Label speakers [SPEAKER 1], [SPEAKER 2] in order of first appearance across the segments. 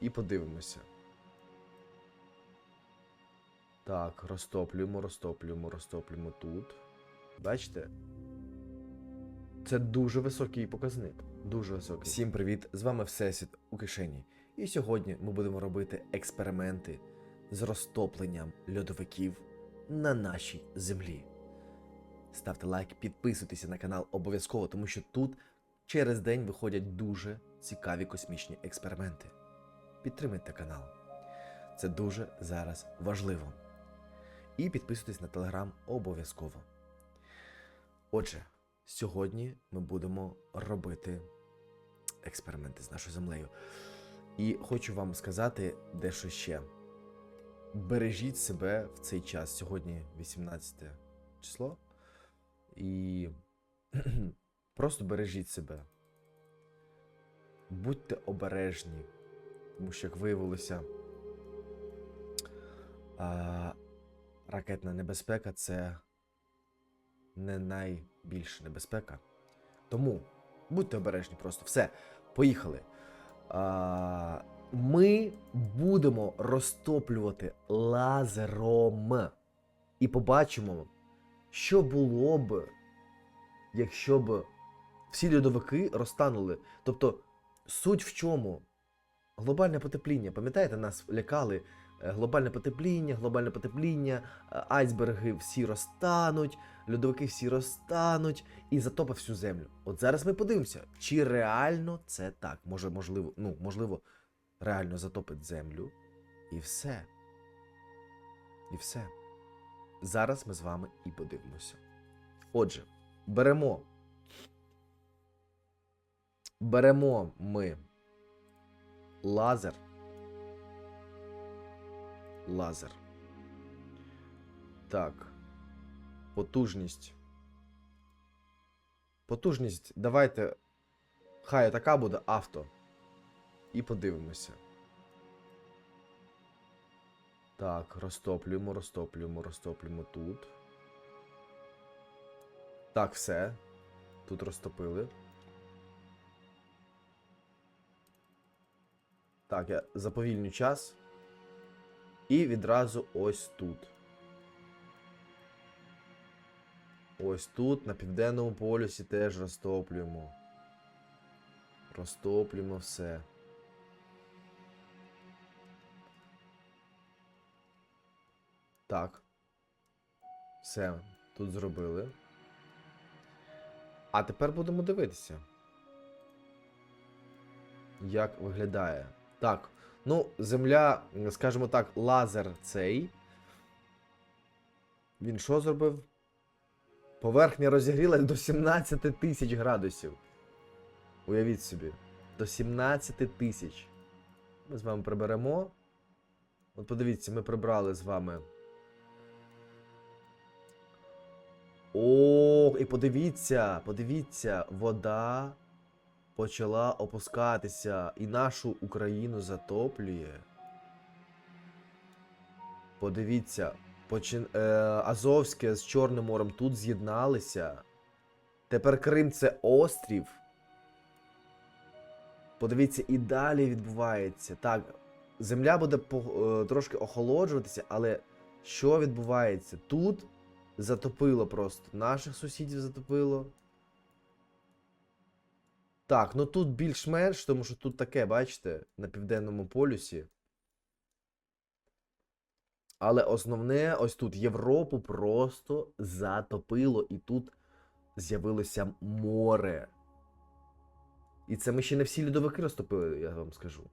[SPEAKER 1] і подивимося. Так, розтоплюємо, розтоплюємо, розтоплюємо тут. Бачите? Це дуже високий показник. Дуже високий. Всім привіт! З вами Всесвіт у кишені. І сьогодні ми будемо робити експерименти з розтопленням льодовиків на нашій землі. Ставте лайк, підписуйтеся на канал обов'язково, тому що тут через день виходять дуже цікаві космічні експерименти. Підтримайте канал. Це дуже зараз важливо. І підписуйтесь на телеграм обов'язково. Отже, сьогодні ми будемо робити експерименти з нашою землею. І хочу вам сказати дещо ще. Бережіть себе в цей час. Сьогодні 18 число. І просто бережіть себе. Будьте обережні, тому що, як виявилося, а, ракетна небезпека це не найбільша небезпека. Тому будьте обережні просто. Все, поїхали. А, ми будемо розтоплювати лазером. І побачимо, що було б, якщо б всі льодовики розтанули. Тобто, суть в чому? Глобальне потепління. Пам'ятаєте, нас лякали е, глобальне потепління, глобальне потепління, е, айсберги всі розтануть, льодовики всі розтануть і затопить всю землю. От зараз ми подивимося, чи реально це так. Може, можливо, ну, можливо, реально затопить землю. І все. І все. Зараз ми з вами і подивимося. Отже, беремо. Беремо ми лазер. Лазер. Так. Потужність. Потужність. Давайте. Хай така буде авто. І подивимося. Так, розтоплюємо, розтоплюємо, розтоплюємо тут. Так, все. Тут розтопили. Так, я заповільню час. І відразу ось тут. Ось тут, на південному полюсі теж розтоплюємо. Розтоплюємо все. Так. Все, тут зробили. А тепер будемо дивитися. Як виглядає. Так. Ну, земля, скажімо так, лазер цей. Він що зробив? Поверхня розігрілась до 17 тисяч градусів. Уявіть собі. До 17 тисяч. Ми з вами приберемо. От подивіться, ми прибрали з вами. О, і подивіться, подивіться, вода почала опускатися і нашу Україну затоплює. Подивіться, почин... е, Азовське з Чорним морем тут з'єдналися. Тепер Крим це острів. Подивіться, і далі відбувається. Так, земля буде по- е, трошки охолоджуватися, але що відбувається? Тут затопило просто. Наших сусідів затопило. Так, ну тут більш-менш, тому що тут таке, бачите, на південному полюсі. Але основне, ось тут Європу просто затопило, і тут з'явилося море. І це ми ще не всі льодовики розтопили, я вам скажу.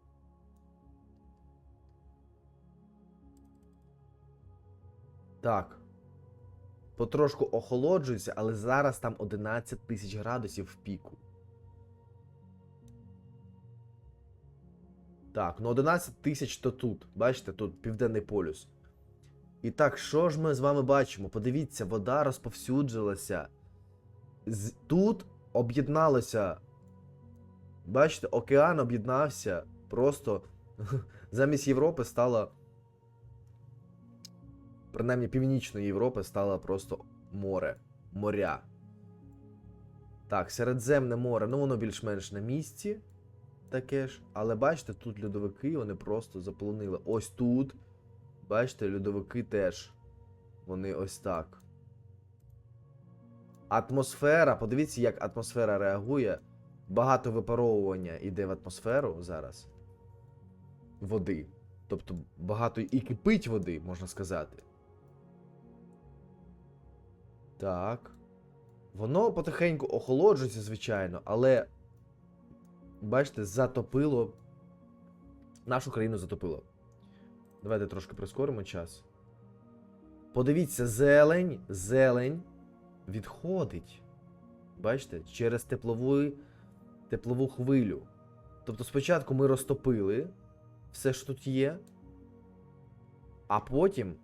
[SPEAKER 1] Так. Потрошку охолоджується, але зараз там 11 тисяч градусів в піку. Так, ну 11 тисяч то тут. Бачите, тут південний полюс. І так, що ж ми з вами бачимо? Подивіться, вода розповсюджилася. Тут об'єдналося. Бачите, океан об'єднався. Просто замість Європи стала. Принаймні Північної Європи стало просто море. Моря. Так, Середземне море, ну воно більш-менш на місці. Таке ж. Але бачите, тут льодовики вони просто заполонили. Ось тут. Бачите, льодовики теж. Вони ось так. Атмосфера, подивіться, як атмосфера реагує. Багато випаровування йде в атмосферу зараз. Води. Тобто багато і кипить води, можна сказати. Так. Воно потихеньку охолоджується, звичайно, але. Бачите, затопило. Нашу країну затопило. Давайте трошки прискоримо час. Подивіться, зелень, зелень відходить. Бачите, через теплову, теплову хвилю. Тобто спочатку ми розтопили все, що тут є, а потім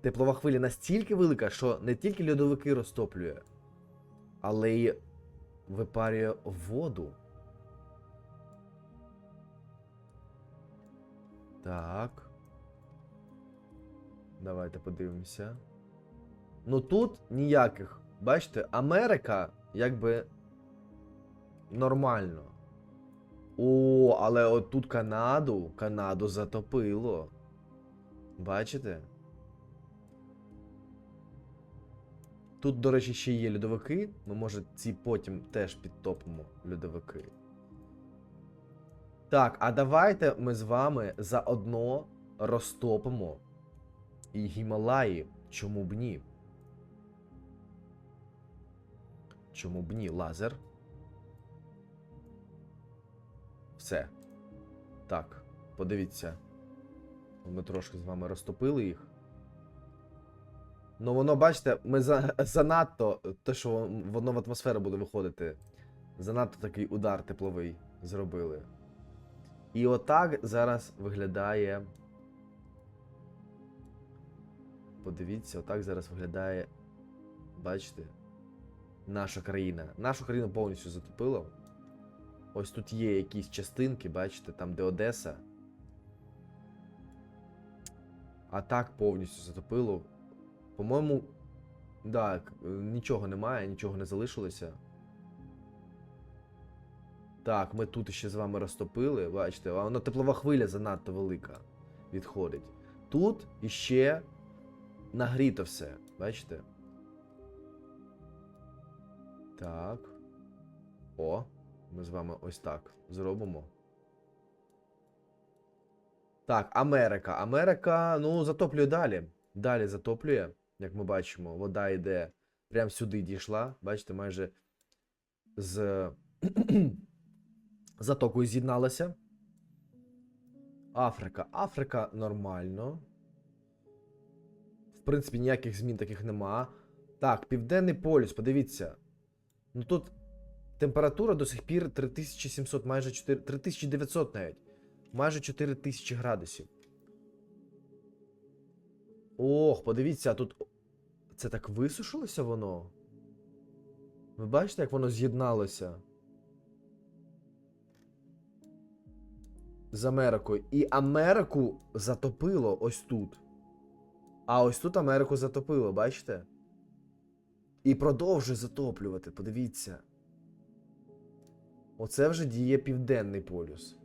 [SPEAKER 1] теплова хвиля настільки велика, що не тільки льодовики розтоплює, але й випарює воду. Так. Давайте подивимося. Ну тут ніяких. Бачите, Америка якби нормально. О, але от тут Канаду, Канаду затопило. Бачите? Тут, до речі, ще є льодовики. Ми, може, ці потім теж підтопимо льодовики. Так, а давайте ми з вами заодно розтопимо і Гімалаї. Чому б ні? Чому б ні? Лазер. Все. Так, подивіться. Ми трошки з вами розтопили їх. Ну, воно, бачите, ми за, занадто. Те, що воно в атмосферу буде виходити. Занадто такий удар тепловий зробили. І отак зараз виглядає. Подивіться, отак зараз виглядає. Бачите? Наша країна. Нашу країну повністю затопило. Ось тут є якісь частинки, бачите, там де Одеса. А так повністю затопило. По-моєму, так, нічого немає, нічого не залишилося. Так, ми тут ще з вами розтопили, бачите, а воно теплова хвиля занадто велика відходить. Тут іще нагріто все, бачите? Так. О, ми з вами ось так зробимо. Так, Америка. Америка, ну, затоплює далі. Далі затоплює, як ми бачимо, вода йде прямо сюди дійшла. Бачите, майже з затокою з'єдналася. Африка. Африка нормально. В принципі, ніяких змін таких нема. Так, Південний полюс, подивіться. Ну тут температура до сих пір 3700, майже 4, 3900 навіть. Майже 4000 градусів. Ох, подивіться, а тут. Це так висушилося воно? Ви бачите, як воно з'єдналося? З Америкою. І Америку затопило ось тут. А ось тут Америку затопило, бачите? І продовжує затоплювати, подивіться. Оце вже діє Південний полюс.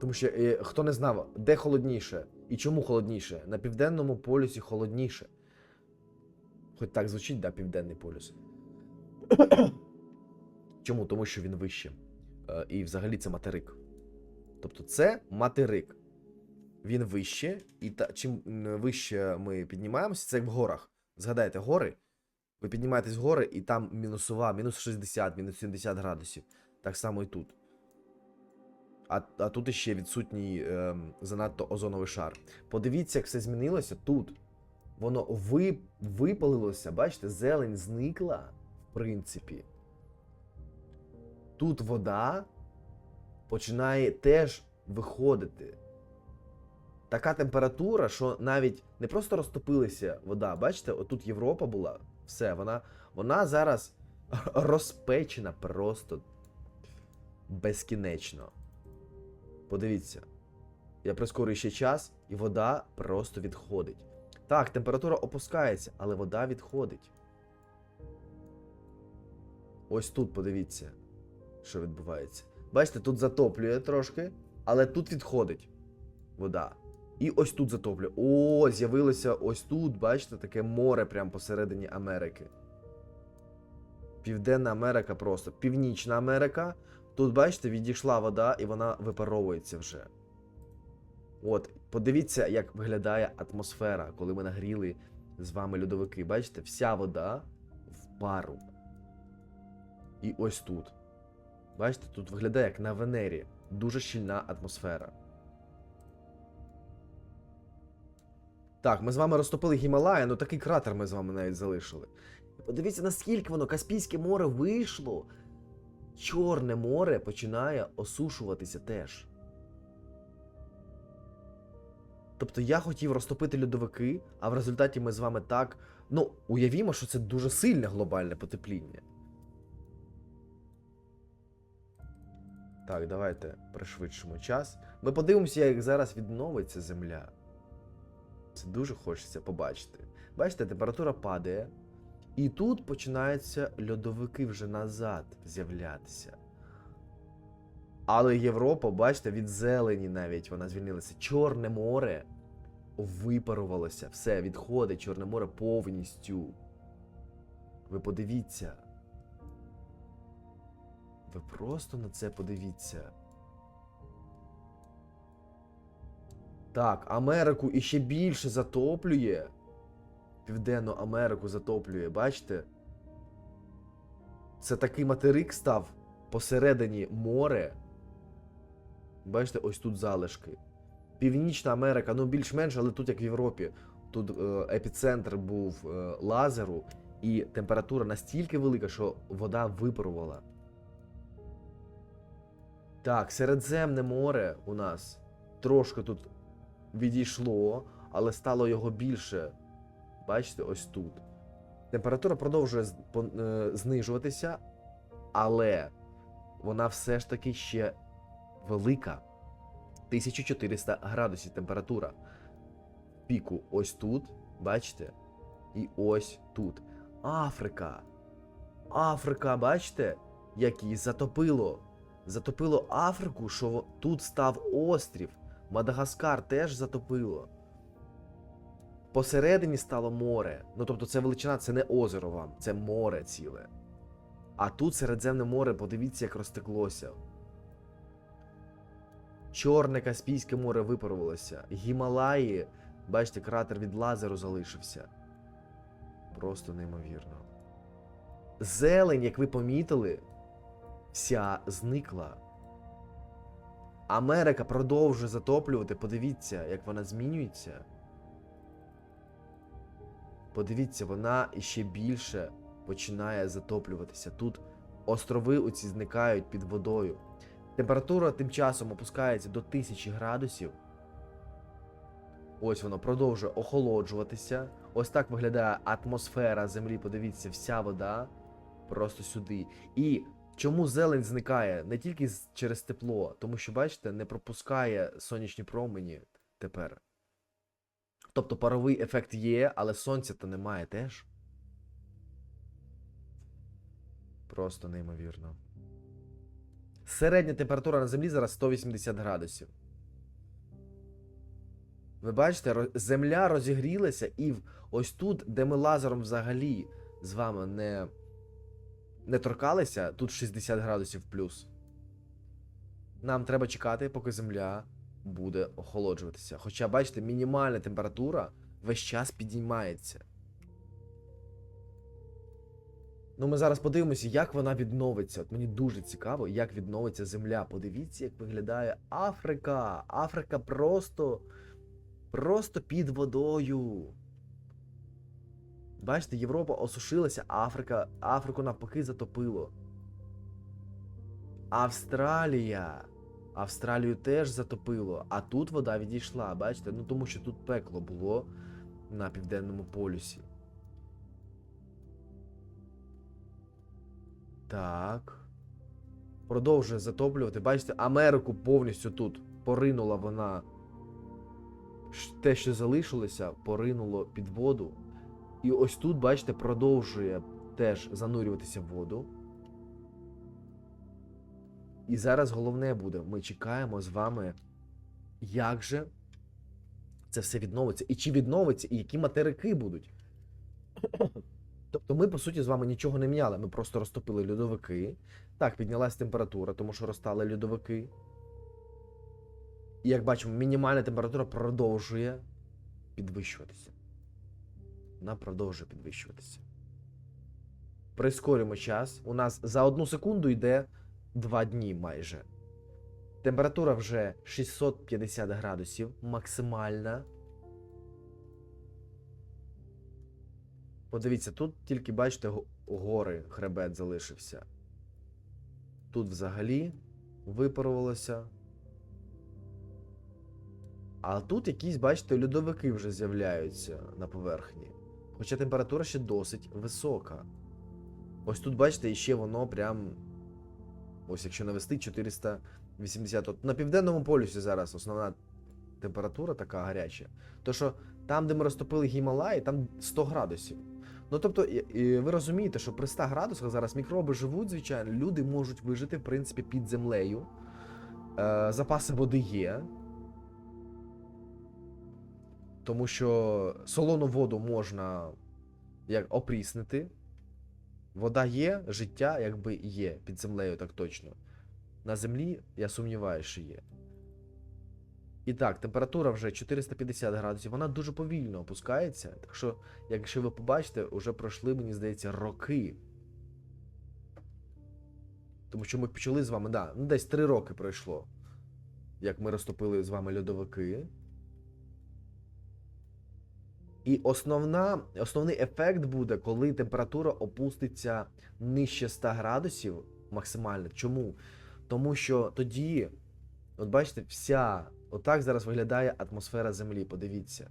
[SPEAKER 1] Тому що е, хто не знав, де холодніше і чому холодніше? На південному полюсі холодніше. Хоч так звучить, да, Південний полюс. Чому? Тому що він вище. Е, і взагалі це материк. Тобто це материк. Він вище, і та, чим вище ми піднімаємося, це як в горах. Згадайте, гори. Ви піднімаєтесь в гори, і там мінусова, мінус 60, мінус 70 градусів. Так само і тут. А, а тут іще відсутній ем, занадто озоновий шар. Подивіться, як все змінилося тут. Воно ви, випалилося, бачите, зелень зникла, в принципі. Тут вода починає теж виходити. Така температура, що навіть не просто розтопилася вода. Бачите, отут Європа була. Все, вона, вона зараз розпечена просто безкінечно. Подивіться. Я прискорюю ще час, і вода просто відходить. Так, температура опускається, але вода відходить. Ось тут подивіться, що відбувається. Бачите, тут затоплює трошки, але тут відходить вода. І ось тут затоплює. О, з'явилося ось тут, бачите, таке море прямо посередині Америки. Південна Америка просто. Північна Америка. Тут, бачите, відійшла вода і вона випаровується вже. От, подивіться, як виглядає атмосфера, коли ми нагріли з вами льодовики. Бачите, вся вода в пару. І ось тут. Бачите, тут виглядає як на Венері. Дуже щільна атмосфера. Так, ми з вами розтопили Гімалая, ну такий кратер ми з вами навіть залишили. Подивіться, наскільки воно Каспійське море вийшло. Чорне море починає осушуватися теж. Тобто я хотів розтопити льодовики, а в результаті ми з вами так. Ну, уявімо, що це дуже сильне глобальне потепління. Так, давайте пришвидшимо час. Ми подивимося, як зараз відновиться Земля. Це дуже хочеться побачити. Бачите, температура падає. І тут починаються льодовики вже назад з'являтися. Але Європа, бачите, від зелені навіть вона звільнилася. Чорне море випарувалося. Все, відходить Чорне море повністю. Ви подивіться. Ви просто на це подивіться. Так, Америку іще більше затоплює. Південну Америку затоплює, бачите? Це такий материк став посередині море. Бачите, ось тут залишки. Північна Америка, ну більш-менш, але тут як в Європі. Тут е, епіцентр був е, лазеру, і температура настільки велика, що вода випарувала. Так, Середземне море у нас трошки тут відійшло, але стало його більше. Бачите, ось тут. Температура продовжує е, знижуватися, але вона все ж таки ще велика. 1400 градусів температура. Піку ось тут, бачите? І ось тут. Африка. Африка, бачите, як її затопило. Затопило Африку, що тут став острів. Мадагаскар теж затопило. Посередині стало море. Ну тобто це величина, це не озеро вам, це море ціле. А тут Середземне море, подивіться, як розтеклося. Чорне Каспійське море випарувалося. Гімалаї, бачите, кратер від лазеру залишився. Просто неймовірно. Зелень, як ви помітили, вся зникла. Америка продовжує затоплювати. Подивіться, як вона змінюється. Подивіться, вона іще більше починає затоплюватися. Тут острови оці зникають під водою. Температура тим часом опускається до 1000 градусів. Ось воно продовжує охолоджуватися. Ось так виглядає атмосфера землі. Подивіться, вся вода просто сюди. І чому зелень зникає не тільки через тепло, тому що, бачите, не пропускає сонячні промені тепер. Тобто паровий ефект є, але сонця то немає теж. Просто неймовірно. Середня температура на землі зараз 180 градусів. Ви бачите, земля розігрілася, і ось тут, де ми лазером взагалі з вами не, не торкалися, тут 60 градусів плюс. Нам треба чекати, поки земля буде охолоджуватися. Хоча, бачите, мінімальна температура весь час підіймається. Ну, ми зараз подивимося, як вона відновиться. От мені дуже цікаво, як відновиться земля. Подивіться, як виглядає Африка. Африка просто. Просто під водою. Бачите, Європа осушилася, Африка, Африку навпаки затопило. Австралія. Австралію теж затопило, а тут вода відійшла, бачите? Ну тому що тут пекло було на південному полюсі. Так. Продовжує затоплювати. Бачите, Америку повністю тут поринула вона. Те, що залишилося, поринуло під воду. І ось тут, бачите, продовжує теж занурюватися в воду. І зараз головне буде: ми чекаємо з вами, як же це все відновиться, і чи відновиться, і які материки будуть. Тобто ми, по суті, з вами нічого не міняли. Ми просто розтопили льодовики. Так, піднялась температура, тому що розтали льодовики. І як бачимо, мінімальна температура продовжує підвищуватися. Вона продовжує підвищуватися. Прискорюємо час. У нас за одну секунду йде 2 дні майже. Температура вже 650 градусів, максимальна. Подивіться, тут тільки, бачите, гори, хребет залишився. Тут взагалі випарувалося. А тут якісь, бачите, льодовики вже з'являються на поверхні. Хоча температура ще досить висока. Ось тут, бачите, іще воно прям. Ось якщо навести 480. От на південному полюсі зараз основна температура така гаряча. То що там, де ми розтопили Гімалаї, там 100 градусів. Ну тобто, і- і ви розумієте, що при 100 градусах зараз мікроби живуть, звичайно, люди можуть вижити, в принципі, під землею. Е, запаси води є. Тому що солону воду можна як опріснити. Вода є, життя якби є під землею, так точно. На землі я сумніваюся, що є. І так, температура вже 450 градусів, вона дуже повільно опускається. Так що, якщо ви побачите, вже пройшли, мені здається, роки. Тому що ми почали з вами, да, ну десь 3 роки пройшло. Як ми розтопили з вами льодовики. І основна, основний ефект буде, коли температура опуститься нижче 100 градусів максимально. Чому? Тому що тоді, от бачите, вся, отак зараз виглядає атмосфера Землі. Подивіться.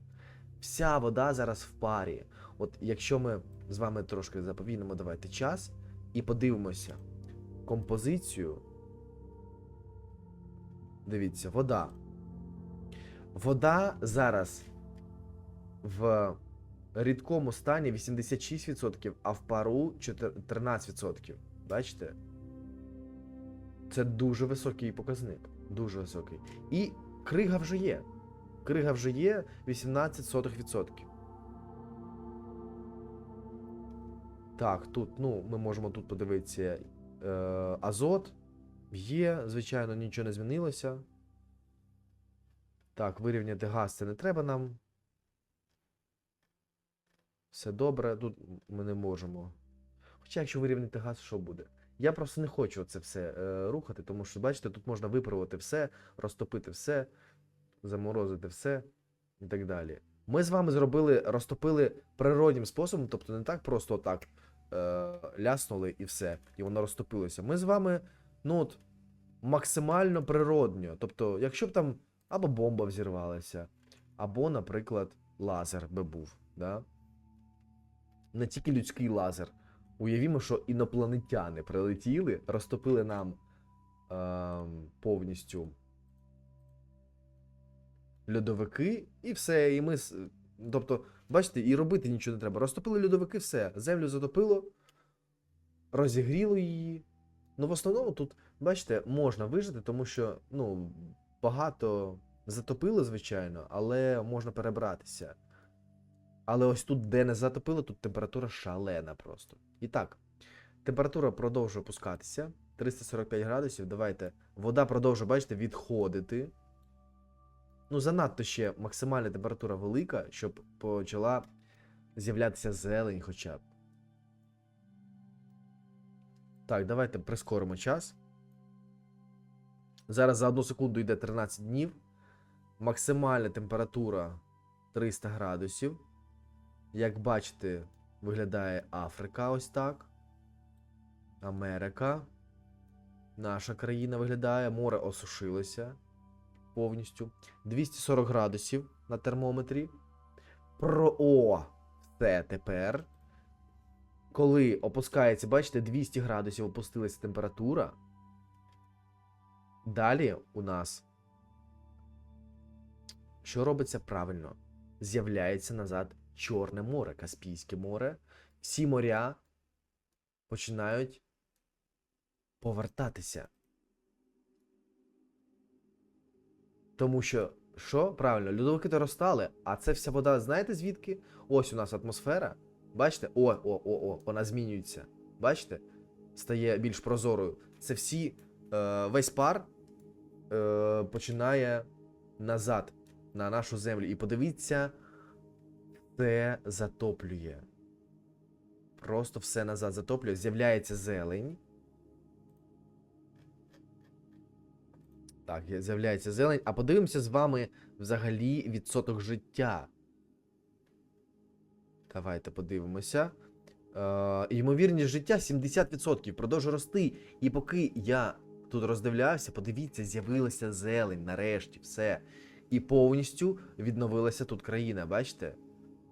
[SPEAKER 1] Вся вода зараз в парі. От якщо ми з вами трошки заповільнимо, давайте час і подивимося композицію. Дивіться, вода. Вода зараз в рідкому стані 86%, а в пару 13%. Бачите? Це дуже високий показник. Дуже високий. І крига вже є. Крига вже є 18%. Так, тут, ну, ми можемо тут подивитися е, азот. Є, звичайно, нічого не змінилося. Так, вирівняти газ це не треба нам. Все добре, тут ми не можемо. Хоча, якщо вирівняти газ, що буде? Я просто не хочу це все е, рухати, тому що, бачите, тут можна випарувати все, розтопити все, заморозити все і так далі. Ми з вами зробили, розтопили природнім способом, тобто не так просто отак е, ляснули і все, і воно розтопилося. Ми з вами, ну от, максимально природньо. Тобто, якщо б там або бомба взірвалася, або, наприклад, лазер би був, да? Не тільки людський лазер. Уявімо, що інопланетяни прилетіли, розтопили нам ем, повністю льодовики, і все. І ми. Тобто, бачите, і робити нічого не треба. Розтопили льодовики, все. Землю затопило, розігріло її. Ну, в основному тут, бачите, можна вижити, тому що, ну, багато затопило, звичайно, але можна перебратися. Але ось тут, де не затопило, тут температура шалена просто. І так, температура продовжує опускатися. 345 градусів. Давайте. Вода продовжує, бачите, відходити. Ну, занадто ще максимальна температура велика, щоб почала з'являтися зелень хоча б. Так, давайте прискоримо час. Зараз за одну секунду йде 13 днів. Максимальна температура 300 градусів. Як бачите, виглядає Африка ось так. Америка. Наша країна виглядає. Море осушилося повністю. 240 градусів на термометрі. Про О! Все тепер. Коли опускається, бачите, 200 градусів опустилася температура. Далі у нас. Що робиться правильно? З'являється назад Чорне море, Каспійське море. Всі моря починають повертатися. Тому що, що? Правильно, льодовики то розтали, а це вся вода, знаєте звідки? Ось у нас атмосфера. Бачите? О, о, о, о, вона змінюється. Бачите? Стає більш прозорою. Це всі, е, весь пар е, починає назад на нашу землю. І подивіться, це затоплює. Просто все назад затоплює. З'являється зелень. Так, з'являється зелень. А подивимося з вами взагалі відсоток життя. Давайте подивимося. Е, ймовірність життя 70%. Продовжує рости. І поки я тут роздивлявся, подивіться, з'явилася зелень нарешті, все. І повністю відновилася тут країна. Бачите?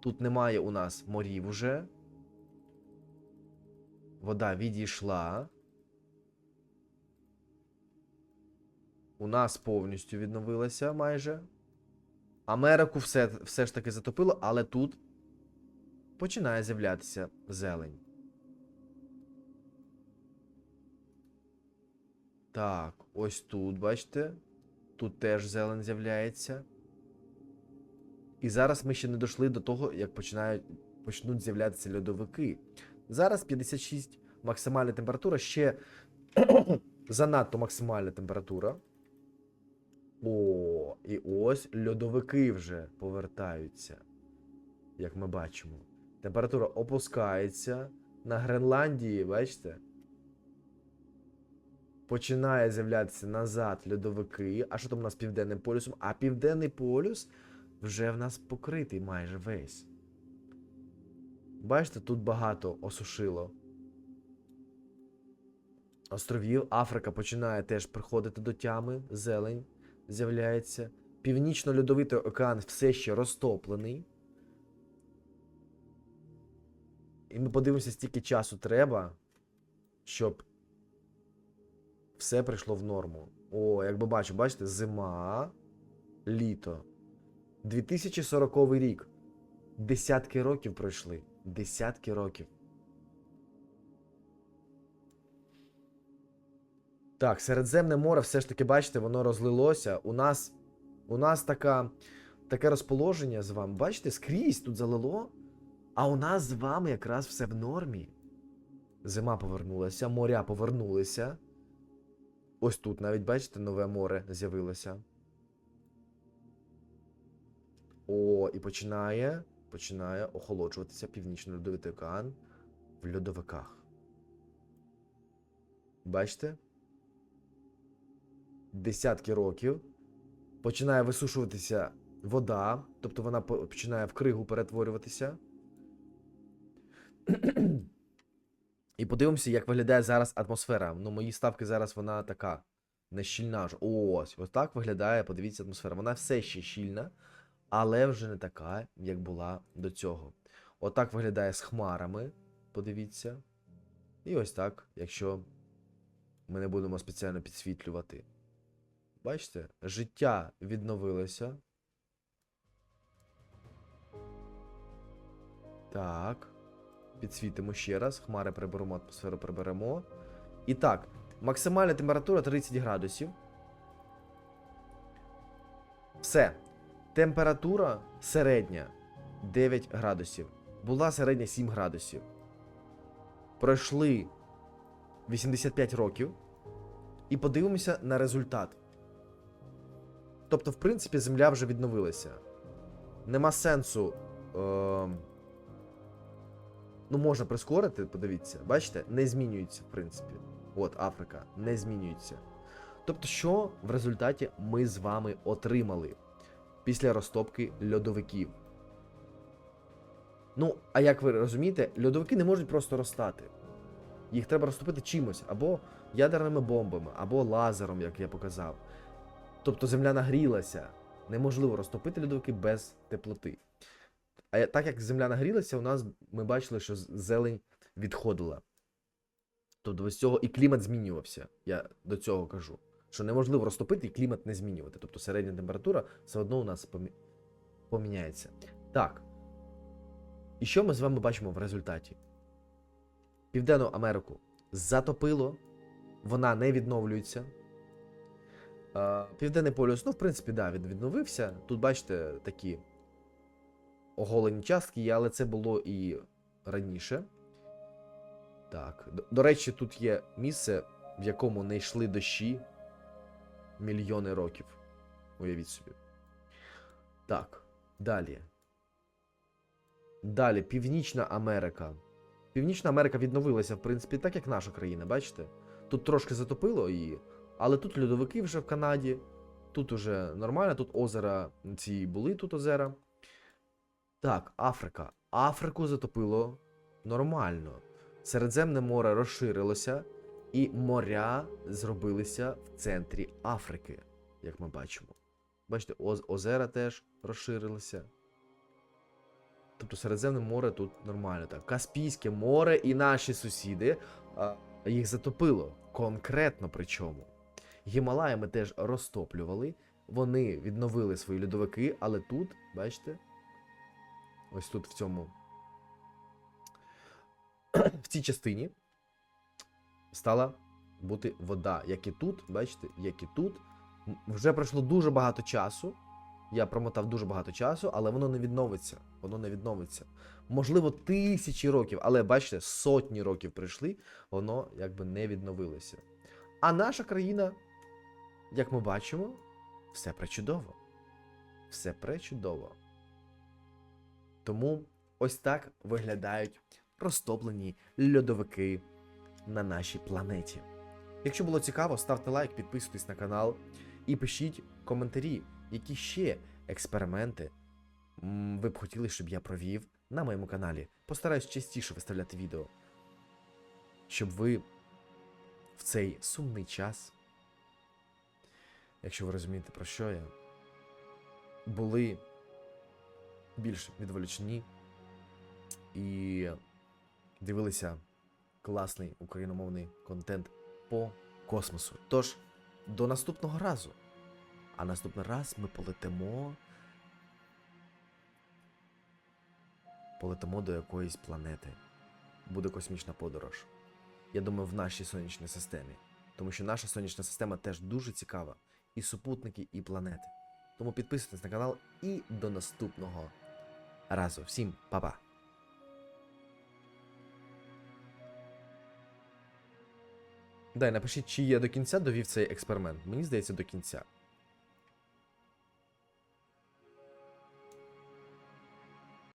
[SPEAKER 1] Тут немає у нас морів уже. Вода відійшла. У нас повністю відновилася майже. Америку все, все ж таки затопило, але тут починає з'являтися зелень. Так, ось тут, бачите? Тут теж зелень з'являється. І зараз ми ще не дійшли до того, як починають, почнуть з'являтися льодовики. Зараз 56 максимальна температура, ще занадто максимальна температура. О, і ось льодовики вже повертаються, як ми бачимо. Температура опускається. На Гренландії, бачите? Починає з'являтися назад льодовики. А що там у нас з південним полюсом? А південний полюс вже в нас покритий майже весь. Бачите, тут багато осушило. Островів. Африка починає теж приходити до тями. Зелень з'являється. Північно-льодовитий океан все ще розтоплений. І ми подивимося, стільки часу треба, щоб все прийшло в норму. О, як би бачу, бачите, зима, літо. 2040 рік. Десятки років пройшли. Десятки років. Так, Середземне море все ж таки, бачите, воно розлилося. У нас у нас така, таке розположення з вами. Бачите, скрізь тут залило. А у нас з вами якраз все в нормі. Зима повернулася, моря повернулися. Ось тут навіть, бачите, нове море з'явилося. О, і починає, починає охолоджуватися північно-льодовитий океан в льодовиках. Бачите? Десятки років. Починає висушуватися вода, тобто вона починає в кригу перетворюватися. І подивимося, як виглядає зараз атмосфера. Ну, мої ставки зараз вона така нещільна. ж. Ось, ось так виглядає, подивіться, атмосфера. Вона все ще щільна, але вже не така, як була до цього. Отак виглядає з хмарами. Подивіться. І ось так, якщо ми не будемо спеціально підсвітлювати. Бачите, життя відновилося. Так. Підсвітимо ще раз. Хмари приберемо, атмосферу приберемо. І так, максимальна температура 30 градусів. Все. Температура середня 9 градусів. Була середня 7 градусів. Пройшли 85 років. І подивимося на результат. Тобто, в принципі, земля вже відновилася. Нема сенсу. Е- Ну, можна прискорити, подивіться. Бачите, не змінюється, в принципі. От Африка не змінюється. Тобто, що в результаті ми з вами отримали після розтопки льодовиків? Ну, а як ви розумієте, льодовики не можуть просто розтати. Їх треба розтопити чимось, або ядерними бомбами, або лазером, як я показав. Тобто земля нагрілася. Неможливо розтопити льодовики без теплоти. А так як земля нагрілася, у нас ми бачили, що зелень відходила. Тобто без цього і клімат змінювався. Я до цього кажу. Що неможливо розтопити і клімат не змінювати. Тобто середня температура все одно у нас помі- поміняється. Так. І що ми з вами бачимо в результаті? Південну Америку затопило, вона не відновлюється. Південний полюс, ну, в принципі, да, він відновився. Тут, бачите, такі оголені частки але це було і раніше. Так. До речі, тут є місце, в якому не йшли дощі мільйони років. Уявіть собі. Так, далі. Далі, Північна Америка. Північна Америка відновилася, в принципі, так як наша країна, бачите? Тут трошки затопило її, але тут льодовики вже в Канаді. Тут уже нормально, тут озера ці були тут озера. Так, Африка. Африку затопило нормально. Середземне море розширилося, і моря зробилися в центрі Африки, як ми бачимо. Бачите, оз- озера теж розширилися. Тобто Середземне море тут нормально так. Каспійське море і наші сусіди їх затопило. Конкретно причому. Гімалаї ми теж розтоплювали. Вони відновили свої льодовики, але тут, бачите, ось тут в цьому. В цій частині стала бути вода. Як і тут, бачите, як і тут. Вже пройшло дуже багато часу. Я промотав дуже багато часу, але воно не відновиться. Воно не відновиться. Можливо, тисячі років, але бачите, сотні років прийшли, воно якби не відновилося. А наша країна, як ми бачимо, все пречудово. Все пречудово. Тому ось так виглядають розтоплені льодовики на нашій планеті. Якщо було цікаво, ставте лайк, підписуйтесь на канал і пишіть коментарі, які ще експерименти ви б хотіли, щоб я провів на моєму каналі. Постараюсь частіше виставляти відео, щоб ви в цей сумний час, якщо ви розумієте, про що я, були більш відволічені і дивилися класний україномовний контент по космосу. Тож, до наступного разу. А наступний раз ми полетимо. Полетимо до якоїсь планети. Буде космічна подорож. Я думаю, в нашій сонячній системі. Тому що наша сонячна система теж дуже цікава. І супутники, і планети. Тому підписуйтесь на канал і до наступного разу. Всім па-па! Дай, напишіть, чи я до кінця довів цей експеримент. Мені здається, до кінця.